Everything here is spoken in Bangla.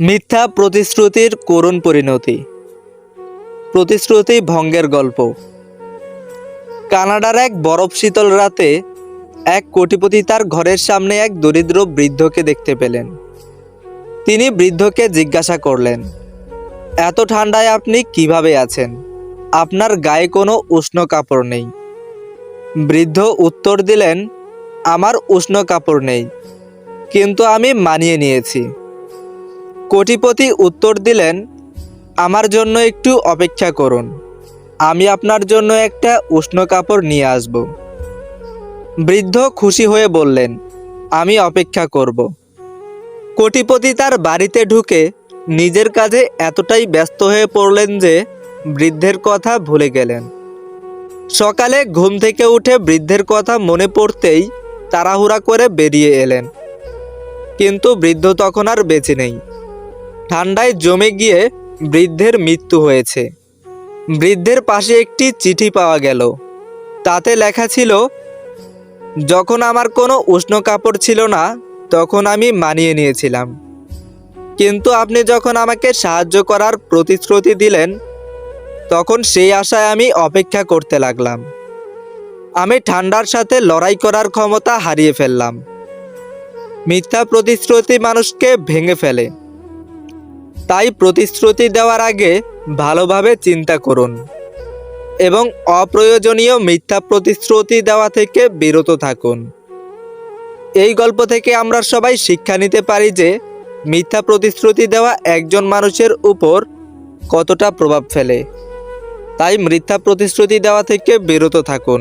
মিথ্যা প্রতিশ্রুতির করুণ পরিণতি। প্রতিশ্রুতি ভঙ্গের গল্প। কানাডার এক বরফ শীতল রাতে এক কোটিপতি তার ঘরের সামনে এক দরিদ্র বৃদ্ধকে দেখতে পেলেন। তিনি বৃদ্ধকে জিজ্ঞাসা করলেন, এত ঠান্ডায় আপনি কীভাবে আছেন? আপনার গায়ে কোনো উষ্ণ কাপড় নেই। বৃদ্ধ উত্তর দিলেন, আমার উষ্ণ কাপড় নেই, কিন্তু আমি মানিয়ে নিয়েছি। কোটিপতি উত্তর দিলেন, আমার জন্য একটু অপেক্ষা করুন। আমি আপনার জন্য একটা উষ্ণ কাপড় নিয়ে আসব। বৃদ্ধ খুশি হয়ে বললেন, আমি অপেক্ষা করব। কোটিপতি তার বাড়িতে ঢুকে নিজের কাজে এতটাই ব্যস্ত হয়ে পড়লেন যে বৃদ্ধের কথা ভুলে গেলেন। সকালে ঘুম থেকে উঠে বৃদ্ধের কথা মনে পড়তেই তাড়াহুড়া করে বেরিয়ে এলেন। কিন্তু বৃদ্ধ তখন আর বেঁচে নেই। ঠান্ডায় জমে গিয়ে বৃদ্ধের মৃত্যু হয়েছে। বৃদ্ধের পাশে একটি চিঠি পাওয়া গেল। তাতে লেখা ছিল, যখন আমার কোনো উষ্ণ কাপড় ছিল না, তখন আমি মানিয়ে নিয়েছিলাম। কিন্তু আপনি যখন আমাকে সাহায্য করার প্রতিশ্রুতি দিলেন, তখন সেই আশায় আমি অপেক্ষা করতে লাগলাম। আমি ঠান্ডার সাথে লড়াই করার ক্ষমতা হারিয়ে ফেললাম। মিথ্যা প্রতিশ্রুতি মানুষকে ভেঙে ফেলে। তাই প্রতিশ্রুতি দেওয়ার আগে ভালোভাবে চিন্তা করুন এবং অপ্রয়োজনীয় মিথ্যা প্রতিশ্রুতি দেওয়া থেকে বিরত থাকুন। এই গল্প থেকে আমরা সবাই শিক্ষা নিতে পারি যে মিথ্যা প্রতিশ্রুতি দেওয়া একজন মানুষের উপর কতটা প্রভাব ফেলে। তাই মিথ্যা প্রতিশ্রুতি দেওয়া থেকে বিরত থাকুন।